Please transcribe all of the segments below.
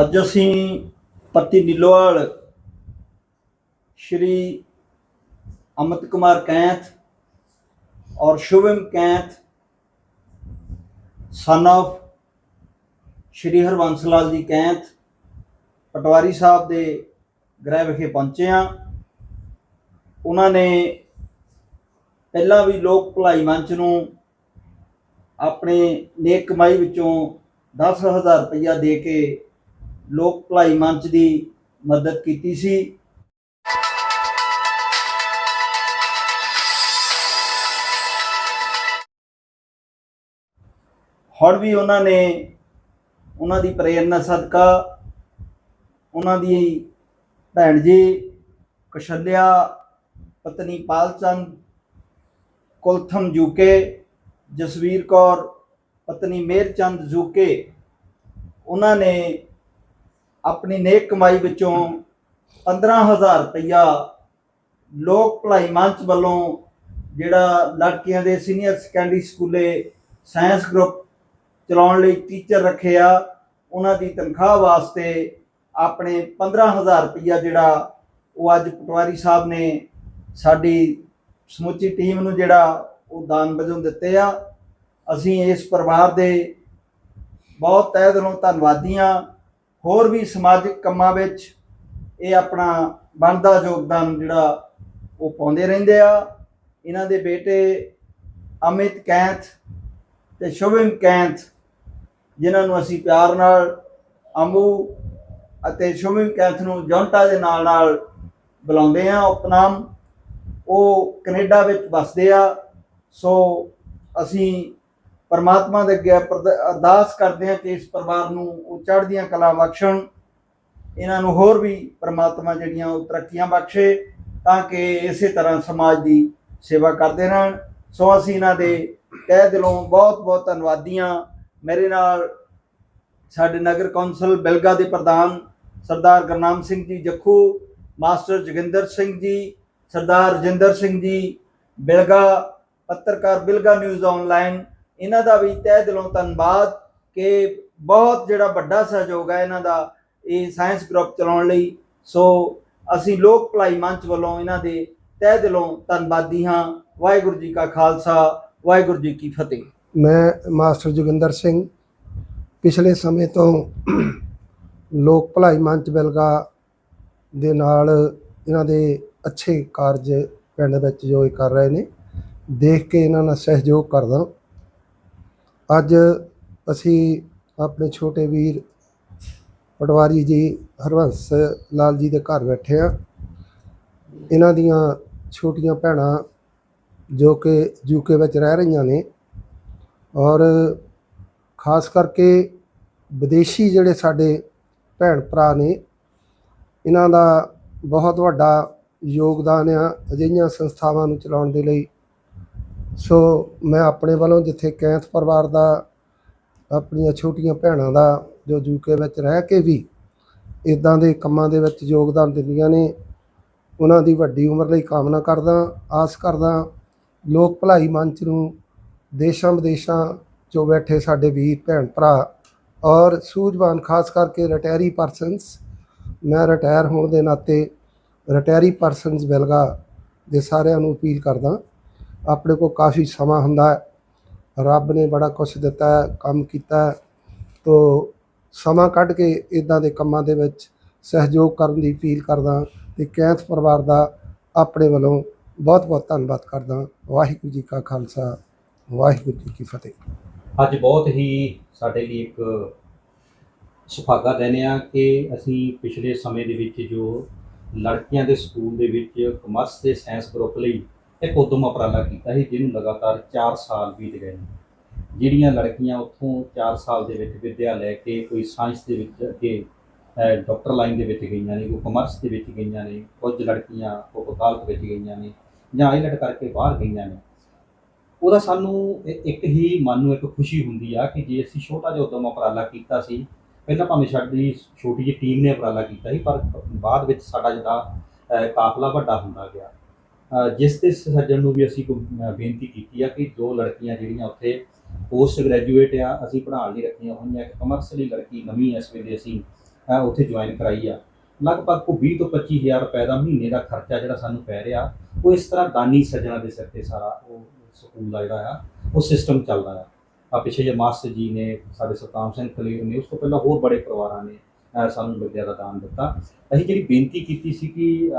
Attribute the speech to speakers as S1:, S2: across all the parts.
S1: ਅੱਜ ਅਸੀਂ ਪੱਤੀ ਨਿੱਲੋਵਾਲ ਸ਼੍ਰੀ ਅਮਿਤ ਕੁਮਾਰ ਕੈਂਥ ਔਰ ਸ਼ੁਭਮ ਕੈਂਥ ਸਨ of ਸ਼੍ਰੀ ਹਰਬੰਸ ਲਾਲ ਜੀ ਕੈਂਥ, ਪਟਵਾਰੀ ਸਾਹਿਬ ਦੇ ਗ੍ਰਹਿ ਵਿਖੇ ਪਹੁੰਚੇ ਹਾਂ। ਉਹਨਾਂ ਨੇ ਪਹਿਲਾਂ ਵੀ ਲੋਕ ਭਲਾਈ ਮੰਚ ਨੂੰ ਆਪਣੇ ਨੇਕ ਕਮਾਈ ਵਿੱਚੋਂ 10000 ਰੁਪਇਆ ਦੇ ਕੇ ਲੋਕ ਭਲਾਈ ਮੰਚ ਦੀ ਮਦਦ ਕੀਤੀ ਸੀ। ਹੁਣ ਵੀ ਉਹਨਾਂ ਨੇ ਉਹਨਾਂ ਦੀ ਪ੍ਰੇਰਨਾ ਸਦਕਾ ਉਹਨਾਂ ਦੀ ਭੈਣ ਜੀ ਕਸ਼ਲਿਆ, ਪਤਨੀ ਪਾਲਚੰਦ, ਕੁਲਥਮ ਜੂਕੇ, ਜਸਵੀਰ ਕੌਰ, ਪਤਨੀ ਮੇਰਚੰਦ ਜੂਕੇ, ਉਹਨਾਂ ਨੇ ਆਪਣੀ ਨੇਕ ਕਮਾਈ ਵਿੱਚੋਂ 15000 ਰੁਪਇਆ ਲੋਕ ਭਲਾਈ ਮੰਚ ਵੱਲੋਂ ਜਿਹੜਾ ਲੜਕੀਆਂ ਦੇ ਸੀਨੀਅਰ ਸੈਕੰਡਰੀ ਸਕੂਲੇ ਸਾਇੰਸ ਗਰੁੱਪ ਚਲਾਉਣ ਲਈ ਟੀਚਰ ਰੱਖੇ ਆ, ਉਹਨਾਂ ਦੀ ਤਨਖਾਹ ਵਾਸਤੇ ਆਪਣੇ 15000 ਰੁਪਇਆ ਜਿਹੜਾ ਉਹ ਅੱਜ ਪਟਵਾਰੀ ਸਾਹਿਬ ਨੇ ਸਾਡੀ ਸਮੁੱਚੀ ਟੀਮ ਨੂੰ ਜਿਹੜਾ ਉਹ ਦਾਨ ਵਜੋਂ ਦਿੱਤੇ ਆ। ਅਸੀਂ ਇਸ ਪਰਿਵਾਰ ਦੇ ਬਹੁਤ ਤਹਿ ਦਿਲੋਂ ਧੰਨਵਾਦੀ ਹਾਂ। ਹੋਰ ਵੀ ਸਮਾਜਿਕ ਕੰਮਾਂ ਵਿੱਚ ਇਹ ਆਪਣਾ ਬਣਦਾ ਯੋਗਦਾਨ ਜਿਹੜਾ ਉਹ ਪਾਉਂਦੇ ਰਹਿੰਦੇ ਆ। ਇਹਨਾਂ ਦੇ ਬੇਟੇ ਅਮਿਤ ਕੈਂਥ ਤੇ ਸ਼ੁਭਮ ਕੈਂਥ, ਜਿਨ੍ਹਾਂ ਨੂੰ ਅਸੀਂ ਪਿਆਰ ਨਾਲ ਅੰਬੂ ਅਤੇ ਸ਼ੁਭਮ ਕੈਂਥ ਨੂੰ ਜੌਂਟਾ ਦੇ ਨਾਲ ਨਾਲ ਬੁਲਾਉਂਦੇ ਆ ਉਪਨਾਮ ਉਹ ਕੈਨੇਡਾ ਵਿੱਚ ਵੱਸਦੇ ਆ। ਸੋ ਅਸੀਂ ਪਰਮਾਤਮਾ ਦੇ ਅੱਗੇ ਪ੍ਰਦ- ਅਰਦਾਸ ਕਰਦੇ ਹਾਂ ਕਿ ਇਸ ਪਰਿਵਾਰ ਨੂੰ ਉਹ ਚੜ੍ਹਦੀਆਂ ਕਲਾ ਬਖਸ਼ਣ, ਇਹਨਾਂ ਨੂੰ ਹੋਰ ਵੀ ਪਰਮਾਤਮਾ ਜਿਹੜੀਆਂ ਉਹ ਤਰੱਕੀਆਂ ਬਖਸ਼ੇ ਤਾਂ ਕਿ ਇਸੇ ਤਰ੍ਹਾਂ ਸਮਾਜ ਦੀ ਸੇਵਾ ਕਰਦੇ ਰਹਿਣ। ਸੋ ਅਸੀਂ ਇਹਨਾਂ ਦੇ ਤਹਿ ਦਿਲੋਂ ਬਹੁਤ ਬਹੁਤ ਧੰਨਵਾਦੀ ਹਾਂ ਮੇਰੇ ਨਾਲ ਸਾਡੇ ਨਗਰ ਕੌਂਸਲ ਬਿਲਗਾ ਦੇ ਪ੍ਰਧਾਨ ਸਰਦਾਰ ਗੁਰਨਾਮ ਸਿੰਘ ਜੀ ਜੱਖੂ, ਮਾਸਟਰ ਜੋਗਿੰਦਰ ਸਿੰਘ ਜੀ, ਸਰਦਾਰ ਰਜਿੰਦਰ ਸਿੰਘ ਜੀ, ਬਿਲਗਾ, ਪੱਤਰਕਾਰ ਬਿਲਗਾ ਨਿਊਜ਼ ਆਨਲਾਈਨ ਇਹਨਾਂ ਦਾ ਵੀ ਤਹਿ ਦਿਲੋਂ ਧੰਨਵਾਦ ਕਿ ਬਹੁਤ ਜਿਹੜਾ ਵੱਡਾ ਸਹਿਯੋਗ ਹੈ ਇਹਨਾਂ ਦਾ ਇਹ ਸਾਇੰਸ ਗਰੁੱਪ ਚਲਾਉਣ ਲਈ। ਸੋ ਅਸੀਂ ਲੋਕ ਭਲਾਈ ਮੰਚ ਵੱਲੋਂ ਇਹਨਾਂ ਦੇ ਤਹਿ ਦਿਲੋਂ ਧੰਨਵਾਦੀ ਹਾਂ। ਵਾਹਿਗੁਰੂ ਜੀ ਕਾ ਖਾਲਸਾ, ਵਾਹਿਗੁਰੂ ਜੀ ਕੀ ਫਤਿਹ।
S2: ਮੈਂ ਮਾਸਟਰ ਜੋਗਿੰਦਰ ਸਿੰਘ, ਪਿਛਲੇ ਸਮੇਂ ਤੋਂ ਲੋਕ ਭਲਾਈ ਮੰਚ ਬਿਲਗਾ ਦੇ ਨਾਲ ਇਹਨਾਂ ਦੇ ਅੱਛੇ ਕਾਰਜ ਪਿੰਡ ਵਿੱਚ ਜੋ ਇਹ ਕਰ ਰਹੇ ਨੇ, ਦੇਖ ਕੇ ਇਹਨਾਂ ਨਾਲ ਸਹਿਯੋਗ ਕਰਦਾ ਅੱਜ ਅਸੀਂ ਆਪਣੇ ਛੋਟੇ ਵੀਰ ਪਟਵਾਰੀ ਜੀ ਹਰਵੰਸ ਲਾਲ ਜੀ ਦੇ ਘਰ ਬੈਠੇ ਆ ਇਹਨਾਂ ਦੀਆਂ ਛੋਟੀਆਂ ਭੈਣਾਂ ਜੋ ਕਿ ਯੂਕੇ ਵਿੱਚ ਰਹਿ ਰਹੀਆਂ ਨੇ ਔਰ ਖਾਸ ਕਰਕੇ ਵਿਦੇਸ਼ੀ ਜਿਹੜੇ ਸਾਡੇ ਭੈਣ ਭਰਾ ਨੇ, ਇਹਨਾਂ ਦਾ ਬਹੁਤ ਵੱਡਾ ਯੋਗਦਾਨ ਆ ਅਜਿਹੀਆਂ ਸੰਸਥਾਵਾਂ ਨੂੰ ਚਲਾਉਣ ਦੇ ਲਈ। ਸੋ ਮੈਂ ਆਪਣੇ ਵੱਲੋਂ ਜਿੱਥੇ ਕੈਂਥ ਪਰਿਵਾਰ ਦਾ, ਆਪਣੀਆਂ ਛੋਟੀਆਂ ਭੈਣਾਂ ਦਾ, ਜੋ ਯੂਕੇ ਵਿੱਚ ਰਹਿ ਕੇ ਵੀ ਇਦਾਂ ਦੇ ਕੰਮਾਂ ਦੇ ਵਿੱਚ ਯੋਗਦਾਨ ਦਿੰਦੀਆਂ ਨੇ, ਉਹਨਾਂ ਦੀ ਵੱਡੀ ਉਮਰ ਲਈ ਕਾਮਨਾ ਕਰਦਾ, ਆਸ ਕਰਦਾ, ਲੋਕ ਭਲਾਈ ਮੰਚ ਨੂੰ ਦੇਸ਼ਾਂ ਵਿਦੇਸ਼ਾਂ ਚੋਂ ਬੈਠੇ ਸਾਡੇ ਵੀਰ, ਭੈਣ, ਭਰਾ ਔਰ ਸੂਝਵਾਨ ਖਾਸ ਕਰਕੇ ਰਿਟਾਇਰੀ ਪਰਸਨਸ ਮੈਂ ਰਿਟਾਇਰ ਹੋਣ ਦੇ ਨਾਤੇ ਰਿਟਾਇਰੀ ਪਰਸਨਸ ਬਿਲਗਾ ਦੇ ਸਾਰਿਆਂ ਨੂੰ ਅਪੀਲ ਕਰਦਾ। ਆਪਣੇ ਕੋਲ ਕਾਫੀ ਸਮਾਂ ਹੁੰਦਾ ਹੈ। ਰੱਬ ਨੇ ਬੜਾ ਕੁਝ ਦਿੱਤਾ ਹੈ, ਕੰਮ ਕੀਤਾ ਹੈ। ਤੋ ਸਮਾਂ ਕੱਢ ਕੇ ਇਦਾਂ ਦੇ ਕੰਮਾਂ ਦੇ ਵਿੱਚ ਸਹਿਯੋਗ ਕਰਨ ਦੀ ਅਪੀਲ ਕਰਦਾ ਤੇ ਕੈਂਥ ਪਰਿਵਾਰ ਦਾ ਆਪਣੇ ਵੱਲੋਂ ਬਹੁਤ ਬਹੁਤ ਧੰਨਵਾਦ ਕਰਦਾ ਵਾਹਿਗੁਰੂ ਜੀ ਕਾ ਖਾਲਸਾ, ਵਾਹਿਗੁਰੂ ਜੀ ਕੀ ਫਤਿਹ।
S3: ਅੱਜ ਬਹੁਤ ਹੀ ਸਾਡੇ ਲਈ ਇੱਕ ਸੁਭਾਗਾ ਦਿਨ ਆ ਕਿ ਅਸੀਂ ਪਿਛਲੇ ਸਮੇਂ ਦੇ ਵਿੱਚ ਜੋ ਲੜਕੀਆਂ ਦੇ ਸਕੂਲ ਦੇ ਵਿੱਚ ਕਮਰਸ ਤੇ ਸਾਇੰਸ ਗਰੁੱਪ ਲਈ ਇੱਕ ਉਦਮ ਉਪਰਾਲਾ ਕੀਤਾ ਸੀ ਜਿਹਨੂੰ ਲਗਾਤਾਰ 4 ਸਾਲ ਬੀਤ ਗਏ ਨੇ। ਜਿਹੜੀਆਂ ਲੜਕੀਆਂ ਉੱਥੋਂ 4 ਸਾਲ ਦੇ ਵਿੱਚ ਵਿੱਦਿਆ ਲੈ ਕੇ ਕੋਈ ਸਾਇੰਸ ਦੇ ਵਿੱਚ ਅੱਗੇ ਅਹ, ਡਾਕਟਰ ਲਾਈਨ ਦੇ ਵਿੱਚ ਗਈਆਂ ਨੇ ਕੋਈ ਕਮਰਸ ਦੇ ਵਿੱਚ ਗਈਆਂ ਨੇ ਕੁਝ ਲੜਕੀਆਂ ਉਹ ਵਕਾਲਤ ਵਿੱਚ ਗਈਆਂ ਨੇ ਜਾਂ ਆਈਲੈਟ ਕਰਕੇ ਬਾਹਰ ਗਈਆਂ ਨੇ। ਉਹਦਾ ਸਾਨੂੰ ਇੱਕ ਹੀ ਮਨ ਨੂੰ ਇੱਕ ਖੁਸ਼ੀ ਹੁੰਦੀ ਆ ਕਿ ਜੇ ਅਸੀਂ ਛੋਟਾ ਜਿਹਾ ਉਦਮ ਉਪਰਾਲਾ ਕੀਤਾ ਸੀ ਪਹਿਲਾਂ ਭਾਵੇਂ ਸਾਡੀ ਛੋਟੀ ਜਿਹੀ ਟੀਮ ਨੇ ਉਪਰਾਲਾ ਕੀਤਾ ਸੀ ਪਰ ਬਾਅਦ ਵਿੱਚ ਸਾਡਾ ਜਿਹੜਾ ਕਾਫਲਾ ਵੱਡਾ ਹੁੰਦਾ ਗਿਆ। ਜਿਸ ਦੇ ਸੱਜਣ ਨੂੰ ਵੀ ਅਸੀਂ ਕੋਈ, ਬੇਨਤੀ ਕੀਤੀ ਆ ਕਿ ਦੋ ਲੜਕੀਆਂ ਜਿਹੜੀਆਂ ਉੱਥੇ ਪੋਸਟ ਗ੍ਰੈਜੂਏਟ ਆ ਅਸੀਂ ਪੜ੍ਹਾਉਣ ਲਈ ਰੱਖੀਆਂ ਹੋਈਆਂ ਇੱਕ ਕਮਰਸ਼ਲੀ ਲੜਕੀ ਨਵੀਂ ਇਸ ਵੇਲੇ ਅਸੀਂ ਉੱਥੇ ਜੁਆਇਨ ਕਰਾਈ ਆ। ਲਗਭਗ ਕੋ 20 ਤੋਂ 25000 ਰੁਪਏ ਦਾ ਮਹੀਨੇ ਦਾ ਖਰਚਾ ਜਿਹੜਾ ਸਾਨੂੰ ਪੈ ਰਿਹਾ ਉਹ ਇਸ ਤਰ੍ਹਾਂ ਦਾਨੀ ਸੱਜਣਾ ਦੇ ਸਿਰ ਤੇ ਸਾਰਾ ਉਹ ਸਕੂਲ ਦਾ ਜਿਹੜਾ ਆ ਉਹ ਸਿਸਟਮ ਚੱਲਦਾ ਆ। ਆ ਪਿਛੇ ਜੇ ਮਾਸਟਰ ਜੀ ਨੇ ਸਾਡੇ ਸਤਨਾਮ ਸਿੰਘ ਕਲੀਰ ਨੇ ਉਸ ਤੋਂ ਪਹਿਲਾਂ ਹੋਰ ਬੜੇ ਪਰਿਵਾਰਾਂ ਨੇ ਸਾਨੂੰ ਵਿਦਿਆ ਦਾ ਦਾਨ ਦਿੱਤਾ। ਅਸੀਂ ਜਿਹੜੀ ਬੇਨਤੀ ਕੀਤੀ ਸੀ ਕਿ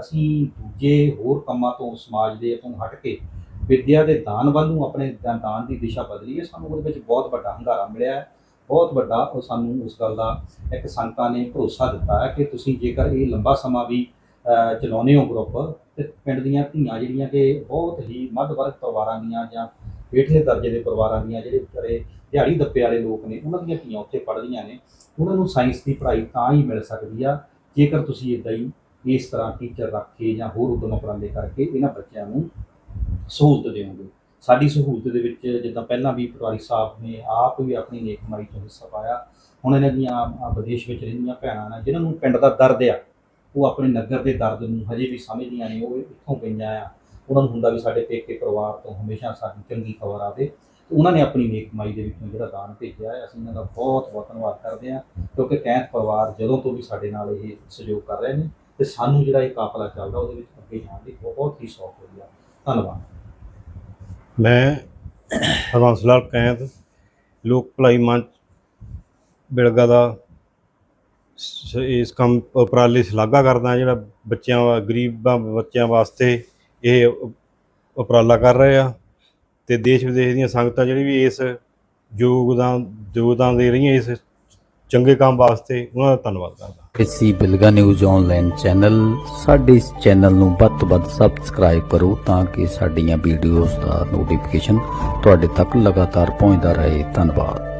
S3: ਅਸੀਂ ਦੂਜੇ ਹੋਰ ਕੰਮਾਂ ਤੋਂ ਸਮਾਜ ਦੇ ਤੋਂ ਹਟ ਕੇ ਵਿਦਿਆ ਦੇ ਦਾਨ ਵੱਲ ਨੂੰ ਆਪਣੇ ਦਾ- ਦਾਨ ਦੀ ਦਿਸ਼ਾ ਬਦਲੀ ਹੈ ਸਾਨੂੰ ਉਹਦੇ ਵਿੱਚ ਬਹੁਤ ਵੱਡਾ ਹੰਗਾਰਾ ਮਿਲਿਆ ਬਹੁਤ ਵੱਡਾ ਉਹ ਸਾਨੂੰ ਉਸ ਗੱਲ ਦਾ ਇੱਕ ਸੰਗਤਾਂ ਨੇ ਭਰੋਸਾ ਦਿੱਤਾ ਹੈ ਕਿ ਤੁਸੀਂ ਜੇਕਰ ਇਹ ਲੰਬਾ ਸਮਾਂ ਵੀ ਅਹ, ਚਲਾਉਂਦੇ ਹੋ ਗਰੁੱਪ ਤੇ ਪਿੰਡ ਦੀਆਂ ਧੀਆਂ ਜਿਹੜੀਆਂ ਕਿ ਬਹੁਤ ਹੀ ਮੱਧ ਵਰਗ ਪਰਿਵਾਰਾਂ ਦੀਆਂ ਜਾਂ ਹੇਠਲੇ ਦਰਜੇ ਦੇ ਪਰਿਵਾਰਾਂ ਦੀਆਂ ਜਿਹੜੇ ਵਿਚਾਰੇ ਦਿਹਾੜੀ ਦੱਪੇ ਵਾਲੇ ਲੋਕ ਨੇ, ਉਹਨਾਂ ਦੀਆਂ ਧੀਆਂ ਉੱਥੇ ਪੜ੍ਹਦੀਆਂ ਨੇ, ਉਹਨਾਂ ਨੂੰ ਸਾਇੰਸ ਦੀ ਪੜ੍ਹਾਈ ਤਾਂ ਹੀ ਮਿਲ ਸਕਦੀ ਆ, ਜੇਕਰ ਤੁਸੀਂ ਇਦਾਂ ਹੀ ਇਸ ਤਰ੍ਹਾਂ ਟੀਚਰ ਰੱਖ ਕੇ ਜਾਂ ਹੋਰ ਉਦਮ ਉਪਰਾਲੇ ਕਰਕੇ ਇਹਨਾਂ ਬੱਚਿਆਂ ਨੂੰ ਸਹੂਲਤ ਦੇਵੋਗੇ। ਸਾਡੀ ਸਹੂਲਤ ਦੇ ਵਿੱਚ ਜਿੱਦਾਂ ਪਹਿਲਾਂ ਵੀ ਪਟਵਾਰੀ ਸਾਹਿਬ ਨੇ ਆਪ ਵੀ ਆਪਣੀ ਨੇਕ ਕਮਾਈ ਤੋਂ ਹਿੱਸਾ ਪਾਇਆ, ਹੁਣ ਇਹਨਾਂ ਦੀਆਂ ਵਿਦੇਸ਼ ਵਿੱਚ ਰਹਿੰਦੀਆਂ ਭੈਣਾਂ ਨੇ, ਜਿਨ੍ਹਾਂ ਨੂੰ ਪਿੰਡ ਦਾ ਦਰਦ ਆ, ਉਹ ਆਪਣੇ ਨਗਰ ਦੇ ਦਰਦ ਨੂੰ ਹਜੇ ਵੀ ਸਮਝਦੀਆਂ ਨੇ, ਉਹ ਇੱਥੋਂ ਗਈਆਂ ਆ। ਉਹਨਾਂ ਨੂੰ ਹੁੰਦਾ ਵੀ ਸਾਡੇ ਪੇਕੇ ਪਰਿਵਾਰ ਤੋਂ ਹਮੇਸ਼ਾ ਸਾਡੀ ਚੰਗੀ ਖਬਰ ਆਵੇ ਤੇ ਉਹਨਾਂ ਨੇ ਆਪਣੀ ਨੇਕ ਕਮਾਈ ਦੇ ਵਿੱਚੋਂ ਜਿਹੜਾ ਦਾਨ ਭੇਜਿਆ ਹੈ, ਅਸੀਂ ਇਹਨਾਂ ਦਾ ਬਹੁਤ ਬਹੁਤ ਧੰਨਵਾਦ ਕਰਦੇ ਹਾਂ ਕਿਉਂਕਿ ਕੈਂਥ ਪਰਿਵਾਰ ਜਦੋਂ ਤੋਂ ਵੀ ਸਾਡੇ ਨਾਲ ਇਹ ਸਹਿਯੋਗ ਕਰ ਰਹੇ ਨੇ ਤੇ ਸਾਨੂੰ ਜਿਹੜਾ ਇਹ ਕਾਫਲਾ ਚੱਲਦਾ ਉਹਦੇ ਵਿੱਚ ਅੱਗੇ ਜਾਣ ਦੀ ਬਹੁਤ ਹੀ ਸੌਖ ਹੋਈ ਆ। ਧੰਨਵਾਦ।
S4: ਮੈਂ ਹਰਬੰਸ ਲਾਲ ਕੈਂਤ ਲੋਕ ਭਲਾਈ ਮੰਚ ਬਿਲਗਾ ਦਾ ਇਸ ਕੰਮ ਉਪਰਾਲੇ ਸ਼ਲਾਘਾ ਕਰਦਾ ਜਿਹੜਾ ਬੱਚਿਆਂ ਵਾ ਗਰੀਬਾਂ ਬੱਚਿਆਂ ਵਾਸਤੇ ਇਹ ਉਪਰਾਲਾ ਕਰ ਰਹੇ ਆ ਤੇ ਦੇਸ਼ ਵਿਦੇਸ਼ ਦੀਆਂ ਸੰਗਤਾਂ ਜਿਹੜੀ ਵੀ ਇਸ ਯੋਗਦਾਨ ਯੋਗਦਾਨ ਦੇ ਰਹੀਆਂ ਇਸ ਚੰਗੇ ਕੰਮ ਵਾਸਤੇ, ਉਹਨਾਂ ਦਾ ਧੰਨਵਾਦ ਕਰਦਾ।
S5: ਕਿਸੀ ਬਿਲਗਾ ਨਿਊਜ਼ ਆਨਲਾਈਨ ਚੈਨਲ, ਸਾਡੇ ਇਸ ਚੈਨਲ ਨੂੰ ਵੱਧ ਤੋਂ ਵੱਧ ਸਬਸਕ੍ਰਾਈਬ ਕਰੋ ਤਾਂ ਕਿ ਸਾਡੀਆਂ ਵੀਡੀਓਜ਼ ਦਾ ਨੋਟੀਫਿਕੇਸ਼ਨ ਤੁਹਾਡੇ ਤੱਕ ਲਗਾਤਾਰ ਪਹੁੰਚਦਾ ਰਹੇ। ਧੰਨਵਾਦ।